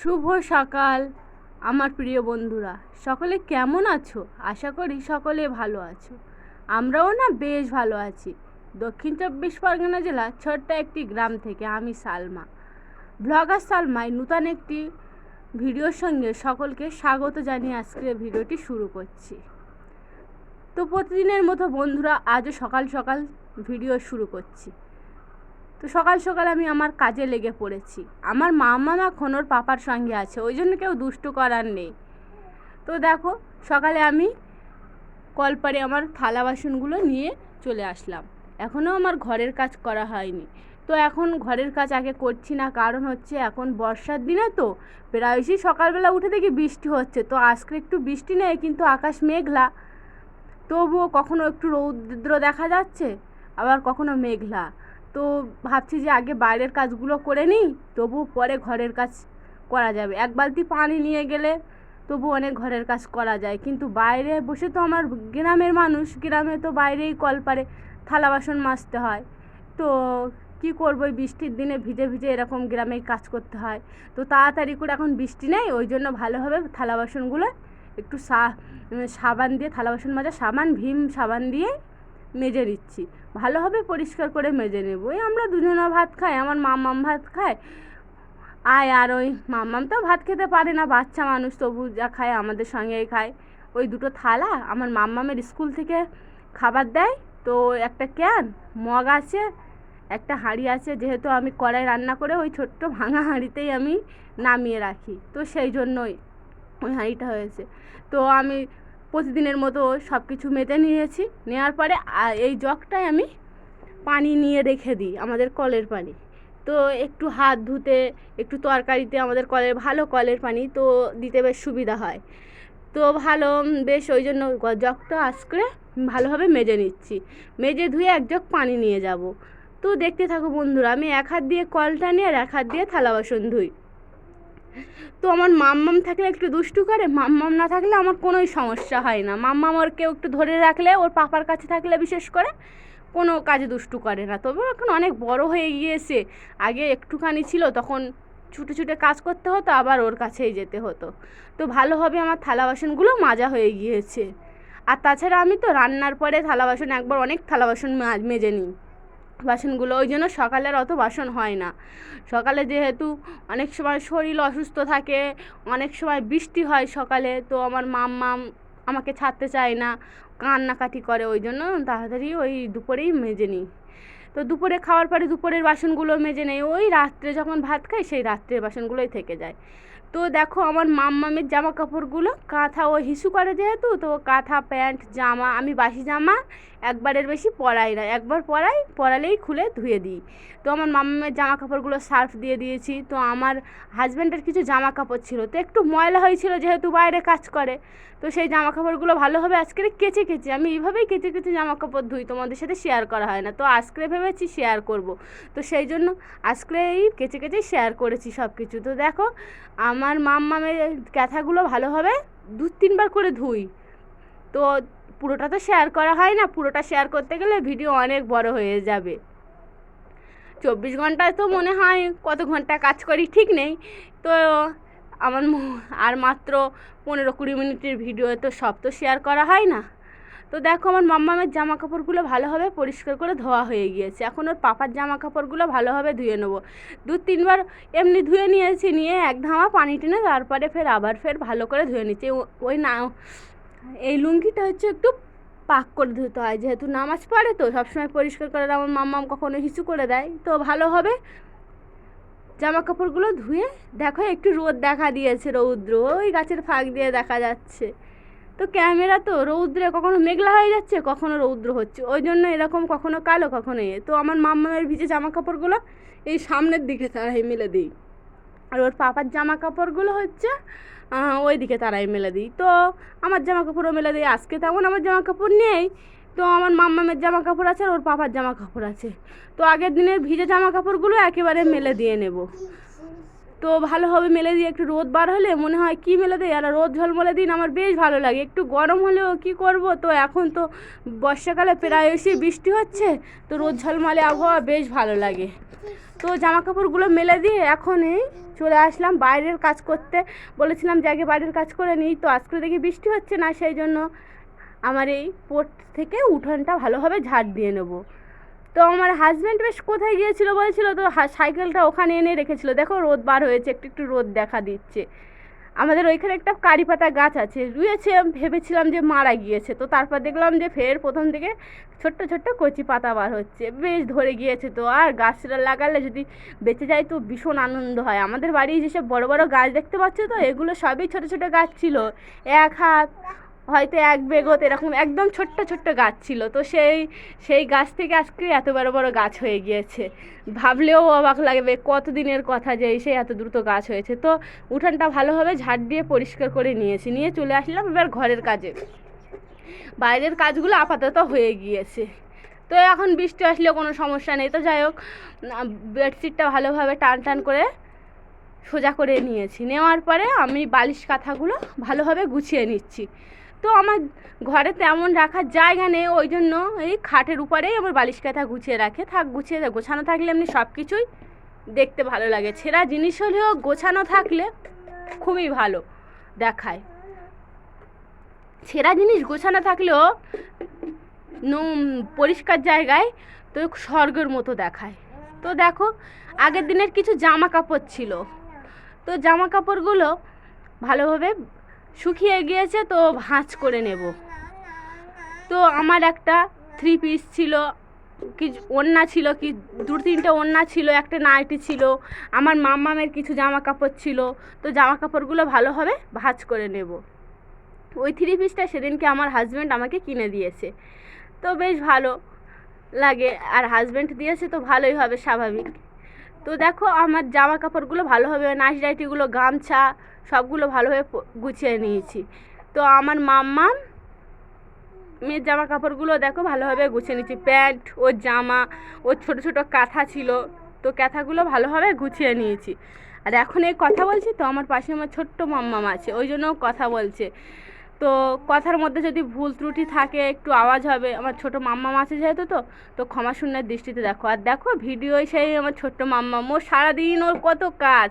শুভ সকাল, আমার প্রিয় বন্ধুরা। সকলে কেমন আছো? আশা করি সকলে ভালো আছো। আমরাও না বেশ ভালো আছি। দক্ষিণ চব্বিশ পরগনা জেলা ছোট্ট একটি গ্রাম থেকে আমি সালমা। ব্লগার সালমায় নূতন একটি ভিডিওর সঙ্গে সকলকে স্বাগত জানিয়ে আজকে ভিডিওটি শুরু করছি। তো প্রতিদিনের মতো বন্ধুরা, আজও সকাল সকাল ভিডিও শুরু করছি। তো সকাল সকাল আমি আমার কাজে লেগে পড়েছি। আমার মামা এখন ওর পাপার সঙ্গে আছে, ওই জন্য কেউ দুষ্টু করার নেই। তো দেখো, সকালে আমি কলপারে আমার থালা বাসনগুলো নিয়ে চলে আসলাম। এখনও আমার ঘরের কাজ করা হয়নি। তো এখন ঘরের কাজ আগে করছি না, কারণ হচ্ছে এখন বর্ষার দিনে তো প্রায়শই সকালবেলা উঠে দেখি বৃষ্টি হচ্ছে। তো আজকে একটু বৃষ্টি নেই, কিন্তু আকাশ মেঘলা। তবুও কখনো একটু রৌদ্র দেখা যাচ্ছে, আবার কখনো মেঘলা। তো ভাবছি যে আগে বাইরের কাজগুলো করে নিই তবু পরে ঘরের কাজ করা যাবে। এক বালতি পানি নিয়ে গেলে তবু অনেক ঘরের কাজ করা যায়। কিন্তু বাইরে বসে তো আমার গ্রামের মানুষ, গ্রামে তো বাইরেই কল পারে থালা বাসন মাজতে হয়। তো কি করব বৃষ্টির দিনে ভিজে ভিজে এরকম গ্রামে কাজ করতে হয়। তো তাড়াতাড়ি করে এখন বৃষ্টি নেই, ওই জন্য ভালোভাবে থালা বাসনগুলো একটু সাবান দিয়ে, থালা বাসন মাজা সাবান, ভীম সাবান দিয়ে মেজে নিচ্ছি ভালোভাবে পরিষ্কার করে মেজে নেব। ওই আমরা দুজনা ভাত খাই, আমার মামাম ভাত খায়। আয় আর ওই মামাম তো ভাত খেতে পারে না, বাচ্চা মানুষ তবু যা খায় আমাদের সঙ্গেই খায়। ওই দুটো থালা, আমার মাম্মামের স্কুল থেকে খাবার দেয়, তো একটা ক্যান, মগ আছে, একটা হাঁড়ি আছে, যেহেতু আমি কড়াই রান্না করে ওই ছোট্ট ভাঙা হাঁড়িতেই আমি নামিয়ে রাখি। তো সেই জন্যই ওই হাঁড়িটা হয়েছে। তো আমি প্রতিদিনের মতো সব কিছু মেজে নিয়েছি। নেওয়ার পরে এই জগটায় আমি পানি নিয়ে রেখে দিই আমাদের কলের পানি। তো একটু হাত ধুতে, একটু তরকারিতে আমাদের কলের, ভালো কলের পানি তো দিতে বেশ সুবিধা হয়। তো ভালো বেশ ওই জন্য জগটা আজকে ভালোভাবে মেজে নিচ্ছি। মেজে ধুয়ে এক জগ পানি নিয়ে যাব। তো দেখতে থাকো বন্ধুরা, আমি এক হাত দিয়ে কলটা নিয়ে আর এক হাত দিয়ে থালা বাসন ধুই। তো আমার মাম্মাম থাকলে একটু দুষ্টু করে, মাম্মাম না থাকলে আমার কোনোই সমস্যা হয় না। মাম্মাম ওর কেউ একটু ধরে রাখলে, ওর পাপার কাছে থাকলে বিশেষ করে কোনো কাজে দুষ্টু করে না। তবে এখন অনেক বড় হয়ে গিয়েছে। আগে একটুখানি ছিল, তখন ছুটে ছুটে কাজ করতে হতো, আবার ওর কাছেই যেতে হতো। তো ভালোভাবে আমার থালা বাসনগুলো মাজা হয়ে গিয়েছে। আর তাছাড়া আমি তো রান্নার পরে থালা বাসন, একবার অনেক থালা বাসন মেজে নিই। বাসনগুলো, ওই জন্য সকালের অত বাসন হয় না। সকালে যেহেতু অনেক সময় শরীর অসুস্থ থাকে, অনেক সময় বৃষ্টি হয় সকালে, তো আমার মাম্মাম আমাকে ছাড়তে চায় না, কান্নাকাটি করে, ওই জন্য তাড়াতাড়ি ওই দুপুরেই মেজে নিই। তো দুপুরে খাওয়ার পরে দুপুরের বাসনগুলো মেজে নেই, ওই রাত্রে যখন ভাত খাই সেই রাত্রের বাসনগুলোই থেকে যায়। তো দেখো আমার মাম্মামের জামা কাপড়গুলো কাঁথা ও হিসু করে যেহেতু, তো কাঁথা, প্যান্ট, জামা, আমি বাসি জামা একবারের বেশি পরাই না। একবার পরাই, পরালেই খুলে ধুয়ে দিই। তো আমার মাম্মামের জামা কাপড়গুলো সার্ফ দিয়ে দিয়েছি। তো আমার হাজব্যান্ডের কিছু জামা কাপড় ছিল। তো একটু ময়লা হয়েছিল যেহেতু বাইরে কাজ করে। তো সেই জামা কাপড়গুলো ভালোভাবে আজকে কেচে কেচে আমি এইভাবেই কেচে কেচে জামা কাপড় ধুই। তোমাদের সাথে শেয়ার করা হয় না। তো আজকে ভেবেছি শেয়ার করব। তো সেই জন্য আজকে এই কেচে কেচে শেয়ার করেছি সব কিছু তো দেখো, আমার মাম্মামের ক্যাথাগুলো ভালোভাবে দু তিনবার করে ধুই। তো পুরোটা তো শেয়ার করা হয় না, পুরোটা শেয়ার করতে গেলে ভিডিও অনেক বড় হয়ে যাবে। চব্বিশ ঘন্টায় তো মনে হয় কত ঘণ্টা কাজ করি, ঠিক নেই। তো আমার আর মাত্র পনেরো কুড়ি মিনিটের ভিডিও তো সব তো শেয়ার করা হয় না। তো দেখো আমার মাম্মামের জামা কাপড়গুলো ভালোভাবে পরিষ্কার করে ধোয়া হয়ে গিয়েছে। এখন ওর পাপার জামা কাপড়গুলো ভালোভাবে ধুয়ে নেব। দু তিনবার এমনি ধুয়ে নিয়েছি, নিয়ে এক ধামা পানি টেনে তারপরে ফের আবার ফের ভালো করে ধুয়ে নিচ্ছি। ওই না এই লুঙ্গিটা হচ্ছে একটু পাক করে ধুতে হয়, যেহেতু নামাজ পড়ে তো সবসময় পরিষ্কার করে আমার মাম্মাম কখনো হিসু করে দেয়, তো ভালো হবে। জামা কাপড়গুলো ধুয়ে, দেখো একটু রোদ দেখা দিয়েছে রৌদ্র, ওই গাছের ফাঁক দিয়ে দেখা যাচ্ছে। তো ক্যামেরা তো রৌদ্রে কখনো মেঘলা হয়ে যাচ্ছে, কখনো রৌদ্র হচ্ছে। ওই জন্য এরকম কখনো কালো, কখনো এ তো আমার মাম্মামের ভিজে জামা কাপড়গুলো এই সামনের দিকে তারাই মেলে দিই। আর ওর পাপার জামা কাপড়গুলো হচ্ছে ওই দিকে তারাই মেলে দিই। তো আমার জামা কাপড়ও মেলে দিই, আজকে তেমন আমার জামা কাপড় নেই। তো আমার মাম্মামের জামা কাপড় আছে আর ওর পাপার জামা কাপড় আছে। তো আগের দিনের ভিজে জামা কাপড়গুলো একেবারে মেলে দিয়ে নেব। তো ভালোভাবে মেলে দিয়ে একটু রোদ বার হলে মনে হয় কি মেলে দেয়? আর রোদ ঝলমলে দিন আমার বেশ ভালো লাগে। একটু গরম হলেও কি করব? তো এখন তো বর্ষাকালে প্রায় এসে বৃষ্টি হচ্ছে, তো রোদ ঝলমলে আবহাওয়া বেশ ভালো লাগে। তো জামা কাপড়গুলো মেলে দিয়ে এখন এই চলে আসলাম বাইরের কাজ করতে। বলেছিলাম যে আগে বাইরের কাজ করে নিই, তো আজকে দেখি বৃষ্টি হচ্ছে না, সেই জন্য আমার এই পোর্ট থেকে উঠোনটা ভালোভাবে ঝাড় দিয়ে নেব। তো আমার হাজব্যান্ড বেশ কোথায় গিয়েছিল বলছিল, তো সাইকেলটা ওখানে এনে রেখেছিল। দেখো রোদ বার হয়েছে, একটু একটু রোদ দেখা দিচ্ছে। আমাদের ওইখানে একটা কারি পাতা গাছ আছে, রুয়েছে ভেবেছিলাম যে মারা গিয়েছে। তো তারপর দেখলাম যে ফের প্রথম থেকে ছোট্ট ছোট্ট কচি পাতা বার হচ্ছে। বেশ ধরে গিয়েছে তো, আর গাছটা লাগালে যদি বেঁচে যায় তো ভীষণ আনন্দ হয়। আমাদের বাড়ি যেসব বড় বড় গাছ দেখতে পাচ্ছ তো, এগুলো সবই ছোট ছোট গাছ ছিল। এক হাত হয়তো এক বেগত এরকম একদম ছোট্ট ছোট্ট গাছ ছিল। তো সেই সেই গাছ থেকে আজকে এত বড় বড় গাছ হয়ে গিয়েছে। ভাবলেও অবাক লাগবে কত দিনের কথা যে এসে এত দ্রুত গাছ হয়েছে। তো উঠানটা ভালোভাবে ঝাড় দিয়ে পরিষ্কার করে নিয়েছি। নিয়ে চলে আসলাম এবার ঘরের কাজে। বাইরের কাজগুলো আপাতত হয়ে গিয়েছে। তো এখন বৃষ্টি আসলে কোনো সমস্যা নেই। তো যাই হোক বেডশিটটা ভালোভাবে টান টান করে সোজা করে নিয়েছি। নেওয়ার পরে আমি বালিশ কাঁথাগুলো ভালোভাবে গুছিয়ে নিচ্ছি। তো আমার ঘরে তেমন রাখার জায়গা নেই, ওই জন্য এই খাটের উপরেই আমার বালিশ কাঁথা গুছিয়ে রাখে। থাক, গুছিয়ে গোছানো থাকলে এমনি সব কিছুই দেখতে ভালো লাগে। ছেঁড়া জিনিস হলেও গোছানো থাকলে খুবই ভালো দেখায়। ছেঁড়া জিনিস গোছানো থাকলেও পরিষ্কার জায়গায় তো স্বর্গের মতো দেখায়। তো দেখো, আগের দিনের কিছু জামা কাপড় ছিল। তো জামা কাপড়গুলো ভালোভাবে শুকিয়ে গিয়েছে, তো ভাঁজ করে নেব। তো আমার একটা থ্রি পিস ছিল, কি ওড়না ছিল, কি দু, তিনটে ওড়না ছিল, একটা নাইটি ছিল, আমার মামামের কিছু জামা কাপড় ছিল, তো জামা কাপড়গুলো ভালোভাবে ভাঁজ করে নেব। ওই থ্রি পিসটা সেদিনকে আমার হাজব্যান্ড আমাকে কিনে দিয়েছে। তো বেশ ভালো লাগে, আর হাজব্যান্ড দিয়েছে তো ভালোই হবে, স্বাভাবিক। তো দেখো আমার জামা কাপড়গুলো ভালোভাবে নাইট ডাইটিগুলো গামছা সবগুলো ভালোভাবে গুছিয়ে নিয়েছি। তো আমার মাম্মা মেয়ের জামা কাপড়গুলো দেখো ভালোভাবে গুছিয়ে নিয়েছি। প্যান্ট, ওর জামা, ওর ছোটো ছোটো কাঁথা ছিল, তো কাঁথাগুলো ভালোভাবে গুছিয়ে নিয়েছি। আর এখন এই কথা বলছি তো আমার পাশে আমার ছোট্ট মাম্মাম আছে, ওই জন্য কথা বলছে। তো কথার মধ্যে যদি ভুল ত্রুটি থাকে, একটু আওয়াজ হবে। আমার ছোট মাম্মাম আছে যেহেতু তো তো ক্ষমা শূন্যের দৃষ্টিতে দেখো। আর দেখো ভিডিওই সেই আমার ছোট্ট মাম্মাম ওর সারাদিন ওর কত কাজ।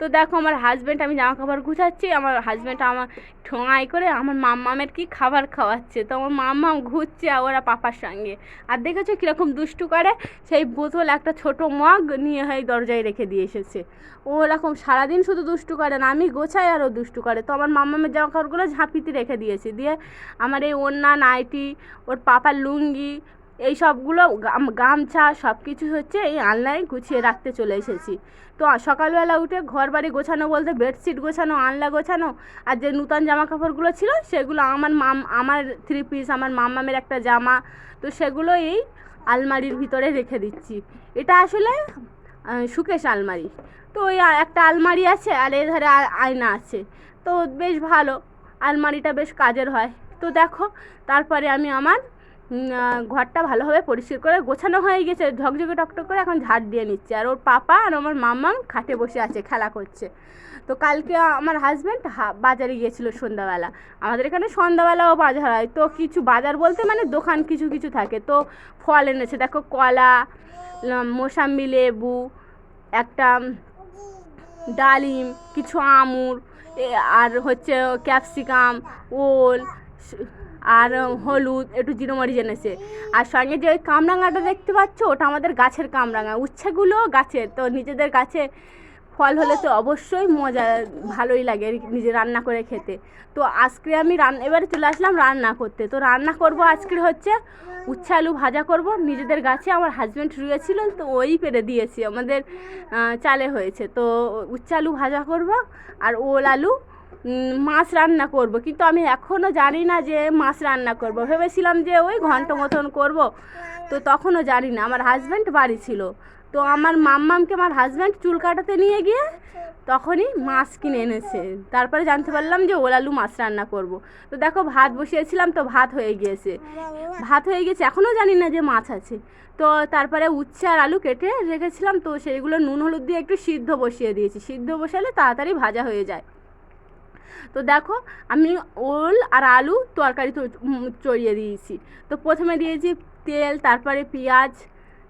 তো দেখো, আমার হাজব্যান্ড আমি জামা কাপড় গুছাচ্ছি, আমার হাজব্যান্ড আমার ঠোঙাই করে আমার মাম্মামের কি খাবার খাওয়াচ্ছে। তো আমার মাম্মাম ঘুরছে ওরা পাপার সঙ্গে। আর দেখেছ কীরকম দুষ্টু করে? সেই বোতল একটা ছোট মগ নিয়ে হয় দরজায় রেখে দিয়ে এসেছে। ও এরকম সারাদিন শুধু দুষ্টু করে না, আমি গোছাই আর ও দুষ্টু করে। তো আমার মাম্মামের জামা কাপড়গুলো ঝাঁপিতে রেখে দিয়েছি। দিয়ে আমার এই ওড়না, নাইটি, ওর পাপার লুঙ্গি, এই সবগুলো গাম- গামছা সব কিছু হচ্ছে এই আলনায় গুছিয়ে রাখতে চলে এসেছি। তো সকালবেলা উঠে ঘর বাড়ি গোছানো বলতে বেডশিট গোছানো, আলনা গোছানো আর যে নূতন জামা কাপড়গুলো ছিল সেগুলো আমার মাম, আমার থ্রি পিস আমার মামামের একটা জামা, তো সেগুলো এই আলমারির ভিতরে রেখে দিচ্ছি। এটা আসলে সুকেশ আলমারি। তো ওই একটা আলমারি আছে আর এধারে আ- আয়না আছে। তো বেশ ভালো। আলমারিটা বেশ কাজের হয়। তো দেখো, তারপরে আমি আমার ঘরটা ভালোভাবে পরিষ্কার করে গোছানো হয়ে গেছে। ঝকঝকে টকটক করে এখন ঝাড় দিয়ে নিচ্ছে। আর ওর পাপা আর আমার মাম্মাম খাটে বসে আছে, খেলা করছে। তো কালকে আমার হাজব্যান্ড বাজারে গিয়েছিল সন্ধ্যাবেলা। আমাদের এখানে সন্ধ্যাবেলাও বাজার হয়। তো কিছু বাজার বলতে মানে দোকান কিছু কিছু থাকে। তো ফল এনেছে। দেখো কলা মোসাম্বি লেবু, একটা ডালিম, কিছু আঙুর এ- আর হচ্ছে ক্যাপসিকাম, ওল আর হলুদ, একটু জিরো মরিচ এনেছে। আর সঙ্গে যে ওই কামরাঙাটা দেখতে পাচ্ছ, ওটা আমাদের গাছের কামরাঙা। উচ্ছেগুলো গাছের, তো নিজেদের গাছে ফল হলে তো অবশ্যই মজা ভালোই লাগে নিজে রান্না করে খেতে। তো আজকে আমি রান এবারে চলে আসলাম রান্না করতে। তো রান্না করব আজকে হচ্ছে উচ্ছে আলু ভাজা করব। নিজেদের গাছে আমার হাজব্যান্ড রুয়েছিল তো ওই পেরে দিয়েছি। আমাদের চালে হয়েছে। তো উচ্ছে আলু ভাজা করব আর ওল আলু মাছ রান্না করব। কিন্তু আমি এখনও জানি না যে মাছ রান্না করব। ভেবেছিলাম যে ওই ঘন্ট মতন করব তো তখনও জানি না। আমার হাজব্যান্ড বাড়ি ছিল। তো আমার মাম্মামকে আমার হাজব্যান্ড চুল কাটাতে নিয়ে গিয়ে তখনই মাছ কিনে এনেছে। তারপরে জানতে পারলাম যে ওল আলু মাছ রান্না করব। তো দেখো ভাত বসিয়েছিলাম, তো ভাত হয়ে গিয়েছে। ভাত হয়ে গেছে এখনও জানি না যে মাছ আছে। তো তারপরে উচ্ছে আর আলু কেটে রেখেছিলাম, তো সেইগুলো নুন, হলুদ দিয়ে একটু সিদ্ধ বসিয়ে দিয়েছি। সিদ্ধ বসালে তাড়াতাড়ি ভাজা হয়ে যায়। তো দেখো আমি ওল আর আলু তরকারি চড়িয়ে দিয়েছি। তো প্রথমে দিয়েছি তেল, তারপরে পেঁয়াজ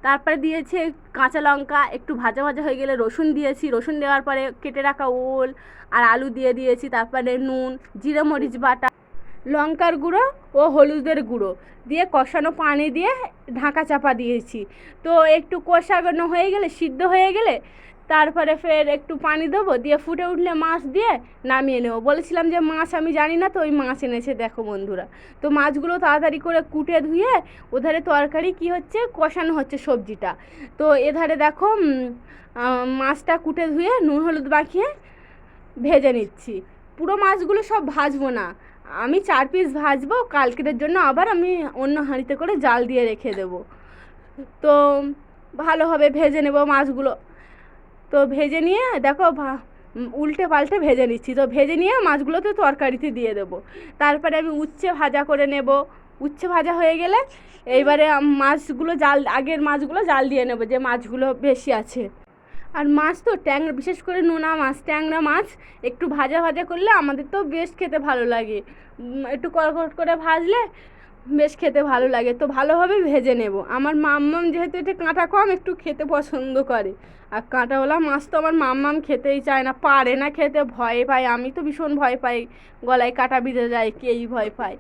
তারপরে দিয়েছে কাঁচা লঙ্কা, একটু ভাজা ভাজা হয়ে গেলে রসুন দিয়েছি। রসুন দেওয়ার পরে কেটে রাখা ওল আর আলু দিয়ে দিয়েছি, তারপরে নুন, জিরে, মরিচ বাটা, লঙ্কার গুঁড়ো ও হলুদের গুঁড়ো দিয়ে কষানো পানি দিয়ে ঢাকা চাপা দিয়েছি। তো একটু কষানো হয়ে গেলে, সিদ্ধ হয়ে গেলে তারপরে ফের একটু পানি দেবো, দিয়ে ফুটে উঠলে মাছ দিয়ে নামিয়ে নেব। বলেছিলাম যে মাছ আমি জানি না, তো ওই মাছ এনেছে, দেখো বন্ধুরা। তো মাছগুলো তাড়াতাড়ি করে কুটে ধুয়ে ওধারে তরকারি কি হচ্ছে, কষানো হচ্ছে সবজিটা। তো এধারে দেখো মাছটা কুটে ধুয়ে নুন হলুদ মাখিয়ে ভেজে নিচ্ছি। পুরো মাছগুলো সব ভাজবো না। আমি চার পিস ভাজবো, কালকের জন্য আবার আমি অন্য হাঁড়িতে করে জাল দিয়ে রেখে দেবো। তো ভালোভাবে ভেজে নেব মাছগুলো। তো ভেজে নিয়ে, দেখো উল্টে পাল্টে ভেজে নিচ্ছি। তো ভেজে নিয়ে মাছগুলো তো তরকারিতে দিয়ে দেবো। তারপরে আমি উচ্ছে ভাজা করে নেব। উচ্ছে ভাজা হয়ে গেলে এইবারে মাছগুলো জাল, আগের মাছগুলো জাল দিয়ে নেব যে মাছগুলো বেশি আছে। আর মাছ তো ট্যাংরা, বিশেষ করে নোনা মাছ, ট্যাংরা মাছ একটু ভাজা ভাজা করলে আমাদের তো বেশ খেতে ভালো লাগে। একটু কড়কড় করে ভাজলে বেশ খেতে ভালো লাগে। তো ভালোভাবে ভেজে নেব। আমার মাম্মাম যেহেতু এটা কাঁটা কম, একটু খেতে পছন্দ করে। আর কাঁটাওয়ালা মাছ তো আমার মাম্মাম খেতেই চায় না। পারে না খেতে, ভয় পায়। আমি তো ভীষণ ভয় পাই। গলায় কাঁটা বিঁধে যায়, কেই ভয় পায়।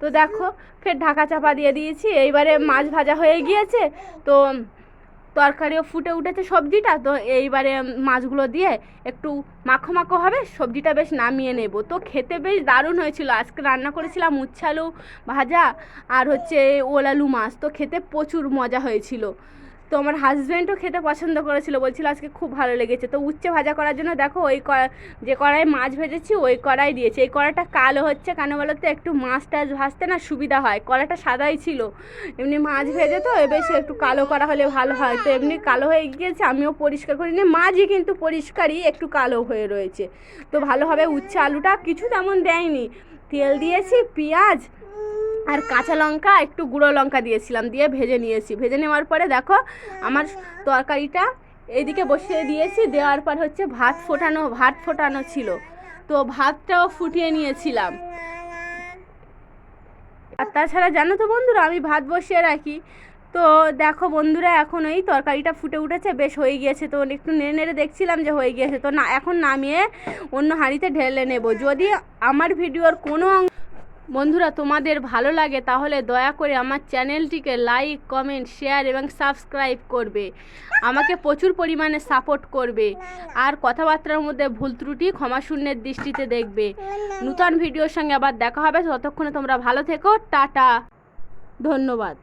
তো দেখো, ফের ঢাকা চাপা দিয়ে দিয়েছি। এইবারে মাছ ভাজা হয়ে গিয়েছে। তো তরকারিও ফুটে উঠেছে সবজিটা, তো এইবারে মাছগুলো দিয়ে একটু মাখো মাখো হবে, সবজিটা বেশ নামিয়ে নেব। তো খেতে বেশ দারুণ হয়েছিল। আজকে রান্না করেছিলাম উচ্ছালু ভাজা আর হচ্ছে ওলালু মাছ, তো খেতে প্রচুর মজা হয়েছিল। তো আমার হাজব্যান্ডও খেতে পছন্দ করেছিল, বলছিল আজকে খুব ভালো লেগেছে। তো উচ্ছে ভাজা করার জন্য দেখো ওই ক- যে কড়াই মাছ ভেজেছি, ওই কড়াই দিয়েছি। এই কড়াটা কালো হচ্ছে কেন বলো তো? একটু মাছ টাছ ভাজতে না সুবিধা হয়। কড়াটা সাদাই ছিল। এমনি মাছ ভেজে তো এবার সে একটু কালো করা হলে ভালো হয়। তো এমনি কালো হয়ে গিয়েছে, আমিও পরিষ্কার করি নি। মাছই কিন্তু পরিষ্কারই একটু কালো হয়ে রয়েছে। তো ভালোভাবে উচ্ছে আলুটা কিছু তেমন দেয়নি। তেল দিয়েছি, পেঁয়াজ আর কাঁচা লঙ্কা, একটু গুঁড়ো লঙ্কা দিয়েছিলাম, দিয়ে ভেজে নিয়েছি। ভেজে নেওয়ার পরে দেখো, আমার তরকারিটা এইদিকে বসিয়ে দিয়েছি, দেওয়ার পর হচ্ছে ভাত ফোটানো ভাত ফোটানো ছিল। তো ভাতটাও ফুটিয়ে নিয়েছিলাম। আর তাছাড়া জানো তো বন্ধুরা, আমি ভাত বসিয়ে রাখি। তো দেখো বন্ধুরা, এখন এই তরকারিটা ফুটে উঠেছে, বেশ হয়ে গিয়েছে। তো একটু নেড়ে নেড়ে দেখছিলাম যে হয়ে গিয়েছে। তো না, এখন নামিয়ে অন্য হাঁড়িতে ঢেলে নেব। যদি আমার ভিডিওর কোনো বন্ধুরা, তোমাদের ভালো লাগে তাহলে দয়া করে আমার চ্যানেলটিকে লাইক, কমেন্ট, শেয়ার এবং সাবস্ক্রাইব করবে। আমাকে প্রচুর পরিমাণে সাপোর্ট করবে। আর কথাবার্তার মধ্যে ভুল ত্রুটি ক্ষমাশূন্যের দৃষ্টিতে দেখবে। নূতন ভিডিওর সঙ্গে আবার দেখা হবে। ততক্ষণে তোমরা ভালো থেকো। টাটা। ধন্যবাদ।